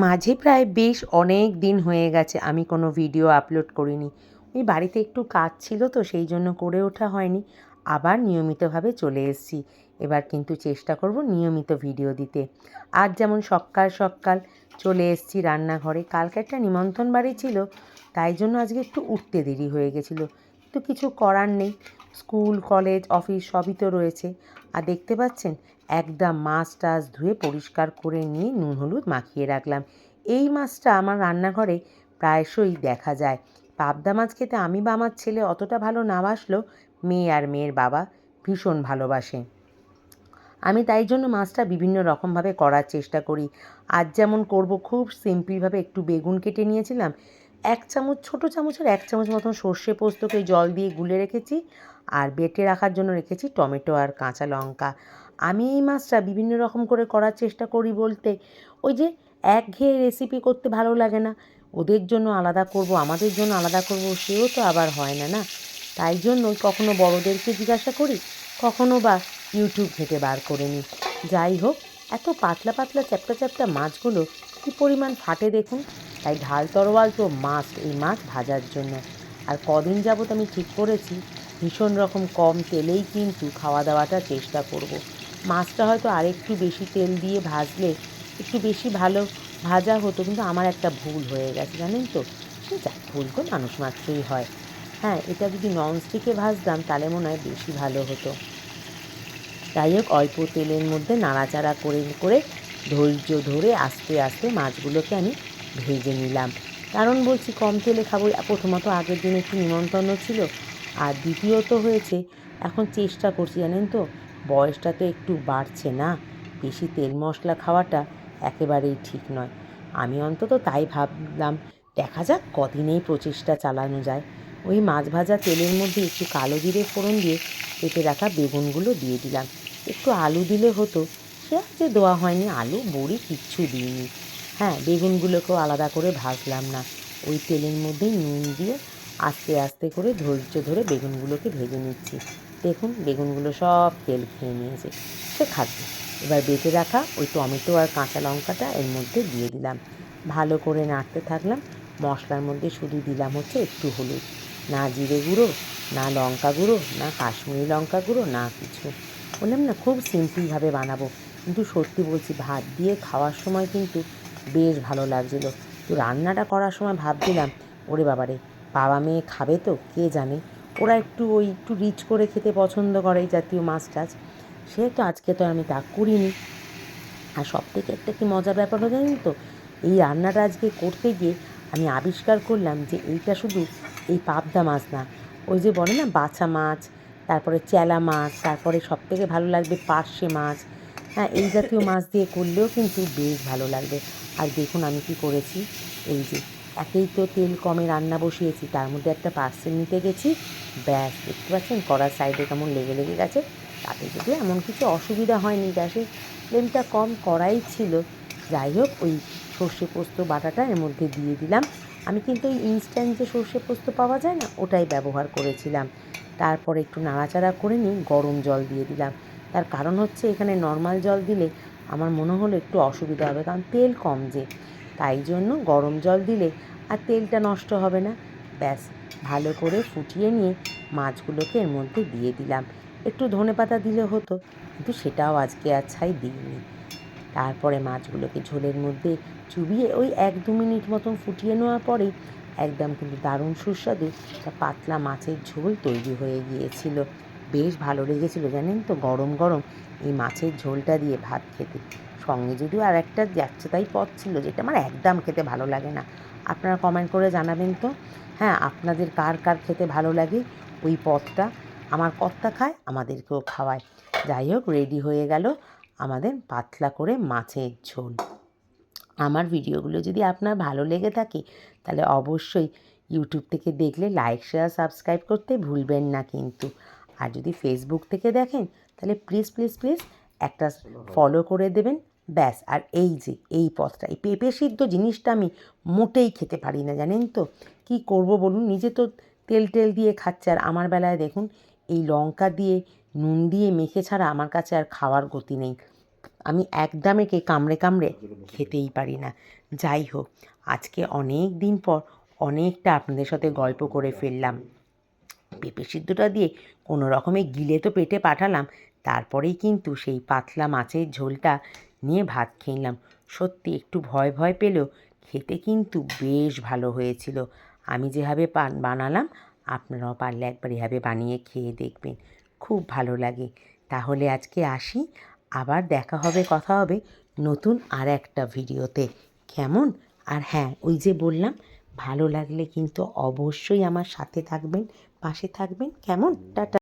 মাঝে প্রায় বেশ অনেক দিন হয়ে গেছে, আমি কোনো ভিডিও আপলোড করিনি। ওই বাড়িতে একটু কাজ ছিল তো, সেই জন্য করে ওঠা হয়নি। আবার নিয়মিতভাবে চলে এসেছি। এবার কিন্তু চেষ্টা করব নিয়মিত ভিডিও দিতে। আজ যেমন সকাল সকাল চলে এসেছি রান্নাঘরে, কালকে একটা নিমন্ত্রণ বাড়ি ছিল, তাই জন্য আজকে একটু উঠতে দেরি হয়ে গেছিল। তো কিছু করার নেই। স্কুল, কলেজ, অফিস সবই তো রয়েছে। আর দেখতে পাচ্ছেন, একদম মাছ টাছ ধুয়ে পরিষ্কার করে নিয়ে নুন হলুদ মাখিয়ে রাখলাম। এই মাছটা আমার রান্নাঘরে প্রায়শই দেখা যায়। পাবদা মাছ খেতে আমি বা আমার ছেলে অতটা ভালো না বাসলেও মেয়ে আর মেয়ের বাবা ভীষণ ভালোবাসে। আমি তাই জন্য মাছটা বিভিন্ন রকমভাবে করার চেষ্টা করি। আজ যেমন করব, খুব সিম্পলভাবে একটু বেগুন কেটে নিয়েছিলাম এক চামচ, ছোটো চামচের এক চামচ মতন সর্ষে পোস্তকে জল দিয়ে গুলে রেখেছি আর বেটে রাখার জন্য রেখেছি টমেটো আর কাঁচা লঙ্কা। আমি এই মাছটা বিভিন্ন রকম করে করার চেষ্টা করি বলতে। ওই যে একঘেয়ে রেসিপি করতে ভালো লাগে না। ওদের জন্য আলাদা করব, আমাদের জন্য আলাদা করব, সেও তো আবার হয় না না? তাই জন্য কখনো বড়োদেরকে জিজ্ঞাসা করি, কখনো বা ইউটিউব থেকে বার করে নিই। যাই হোক, এত পাতলা পাতলা চ্যাপটা চ্যাপটা মাছগুলো কী পরিমাণ ফাটে দেখুন। তাই ঢাল তরোয়াল তো মাছ এই মাছ ভাজার জন্য। আর কদিন যাবত আমি ঠিক করেছি, ভীষণ রকম কম তেলেই কিন্তু খাওয়া দাওয়াটা চেষ্টা করব। মাছটা হয়তো আরেকটু বেশি তেল দিয়ে ভাজলে একটু বেশি ভালো ভাজা হতো, কিন্তু আমার একটা ভুল হয়ে গেছে জানেন তো? যাক, ভুল তো মানুষ মাত্রই হয়। হ্যাঁ এটা যদি ননস্টিকে ভাজতাম তাহলে মনে হয় বেশি ভালো হতো। যাই হোক, অল্প তেলের মধ্যে নাড়াচাড়া করে করে ধৈর্য ধরে আস্তে আস্তে মাছগুলোকে আমি ভেজে নিলাম। কারণ বলছি, কম তেলে খাব। প্রথমত আগের দিন একটু নিমন্ত্রণ ছিল, আর দ্বিতীয়ত হয়েছে, এখন চেষ্টা করছি, জানেন তো? বয়সটা তো একটু বাড়ছে না। বেশি তেল মশলা খাওয়াটা একেবারেই ঠিক নয়। আমি অন্তত তাই ভাবলাম, দেখা যাক কদিনেই প্রচেষ্টা চালানো যায়। ওই মাছ ভাজা তেলের মধ্যে একটু কালো জিরে ফোড়ন দিয়ে কেটে রাখা বেগুনগুলো দিয়ে দিলাম। একটু আলু দিলে হতো, সে যে দেওয়া হয়নি, আলু, বড়ি কিচ্ছু দিইনি। হ্যাঁ বেগুনগুলোকেও আলাদা করে ভাজলাম না। ওই তেলের মধ্যে নুন দিয়ে আস্তে আস্তে করে ধৈর্য ধরে বেগুনগুলোকে ভেজে নিচ্ছি। দেখুন, বেগুনগুলো সব তেল খেয়ে নিয়েছে। সে খাদ্য এবার বেটে রাখা ওই টমেটো আর কাঁচা লঙ্কাটা এর মধ্যে দিয়ে দিলাম। ভালো করে নাড়তে থাকলাম। মশলার মধ্যে শুধু দিলাম হচ্ছে একটু হলুদ। না জিরে গুঁড়ো, না লঙ্কা গুঁড়ো, না কাশ্মীরি লঙ্কা গুঁড়ো, না কিছু। বললাম না, খুব সিম্পলভাবে বানাবো। কিন্তু সত্যি বলছি, ভাত দিয়ে খাওয়ার সময় কিন্তু বেশ ভালো লাগছিল। তো রান্নাটা করার সময় ভাবছিলাম, ওরে বাবারে, বাবা মেয়ে খাবে তো, কে জানে? ওরা একটু ওই একটু রিচ করে খেতে পছন্দ করে জাতীয় মাছ টাছ। সে তো আজকে তো আমি তা করিনি। আর সব থেকে একটা কি মজার ব্যাপার হয়ে জানেন তো, এই রান্নাটা আজকে করতে গিয়ে আমি আবিষ্কার করলাম যে এইটা শুধু এই পাবদা মাছ না, ওই যে বলে না, বাছা মাছ, তারপরে চেলা মাছ, তারপরে সব থেকে ভালো লাগবে পার্শে মাছ হ্যাঁ এই জাতীয় মাছ দিয়ে করলেও কিন্তু বেশ ভালো লাগবে। আর দেখুন আমি কি করেছি, এই যে একেই তো তেল কমে রান্না বসিয়েছি, তার মধ্যে একটা পার্সেল নিতে গেছি। ব্যাস, দেখতে পাচ্ছেন কড়ার সাইডে কেমন লেগে লেগে গেছে। তাতে যদি এমন কিছু অসুবিধা হয়নি গ্যাসের ফ্লেমটা কম করাই ছিল। যাই হোক, ওই সর্ষে পোস্ত বাটাটা এর মধ্যে দিয়ে দিলাম। আমি কিন্তু ওই ইনস্ট্যান্ট যে সর্ষে পোস্ত পাওয়া যায় না, ওটাই ব্যবহার করেছিলাম। তারপরে একটু নাড়াচাড়া করে নিয়ে গরম জল দিয়ে দিলাম। তার কারণ হচ্ছে এখানে নর্মাল জল দিলে আমার মনে হলো একটু অসুবিধা হবে, কারণ তেল কম যে। তাই জন্য গরম জল দিলে আর তেলটা নষ্ট হবে না। ব্যাস, ভালো করে ফুটিয়ে নিয়ে মাছগুলোকে এর মধ্যে দিয়ে দিলাম। একটু ধনে পাতা দিলে হতো, কিন্তু সেটাও আজকে আর ছাই দিইনি। তারপরে মাছগুলোকে ঝোলের মধ্যে চুবিয়ে ওই এক দু মিনিট মতন ফুটিয়ে নেওয়ার পরেই একদম কিন্তু দারুণ সুস্বাদু একটা পাতলা মাছের ঝোল তৈরি হয়ে গিয়েছিল। বেশ ভালো লেগেছিলো জানেন তো? গরম গরম এই মাছের ঝোলটা দিয়ে ভাত খেতে। সঙ্গে যদিও আর একটা যাচ্ছে তাই পথ ছিল যেটা আমার একদম খেতে ভালো লাগে না। আপনারা কমেন্ট করে জানাবেন তো? হ্যাঁ আপনাদের কার কার খেতে ভালো লাগে? ওই পথটা আমার কর্তা খায়, আমাদেরকেও খাওয়ায়। যাই হোক রেডি হয়ে গেল আমাদের পাতলা করে মাছের ঝোল। আমার ভিডিওগুলো যদি আপনার ভালো লেগে থাকে, তাহলে অবশ্যই ইউটিউব থেকে দেখলে লাইক শেয়ার সাবস্ক্রাইব করতে ভুলবেন না কিন্তু। আর যদি ফেসবুক থেকে দেখেন তাহলে প্লিজ প্লিজ প্লিজ একটা ফলো করে দেবেন। ব্যাস আর এই যে এই পথটা এই পেঁপে সিদ্ধ জিনিসটা আমি মোটেই খেতে পারি না জানেন তো? কি করব বলুন? নিজে তো তেল টেল দিয়ে খাচ্ছে আর আমার বেলায় দেখুন এই লঙ্কা দিয়ে নুন দিয়ে মেখে ছাড়া আমার কাছে আর খাওয়ার গতি নেই। আমি একদম একে কামড়ে কামড়ে খেতেই পারি না। যাই হোক আজকে অনেক দিন পর অনেকটা আপনাদের সাথে গল্প করে ফেললাম। পেঁপে সিদ্ধটা দিয়ে কোনো রকমে গিলে তো পেটে পাঠালাম, তারপরেই কিন্তু সেই পাতলা মাছের ঝোলটা নিয়ে ভাত খেলাম সত্যি একটু ভয় ভয় পেলেও খেতে কিন্তু বেশ ভালো হয়েছিল। আমি যেভাবে বানালাম, আপনারাও পারলে একবার এভাবে বানিয়ে খেয়ে দেখবেন, খুব ভালো লাগে। তাহলে আজকে আসি, আবার দেখা হবে, কথা হবে নতুন আর একটা ভিডিওতে। কেমন? আর হ্যাঁ ওই যে বললাম, ভালো লাগলে কিন্তু অবশ্যই আমার সাথে থাকবেন পাশে থাকবেন। কেমন? টাটা।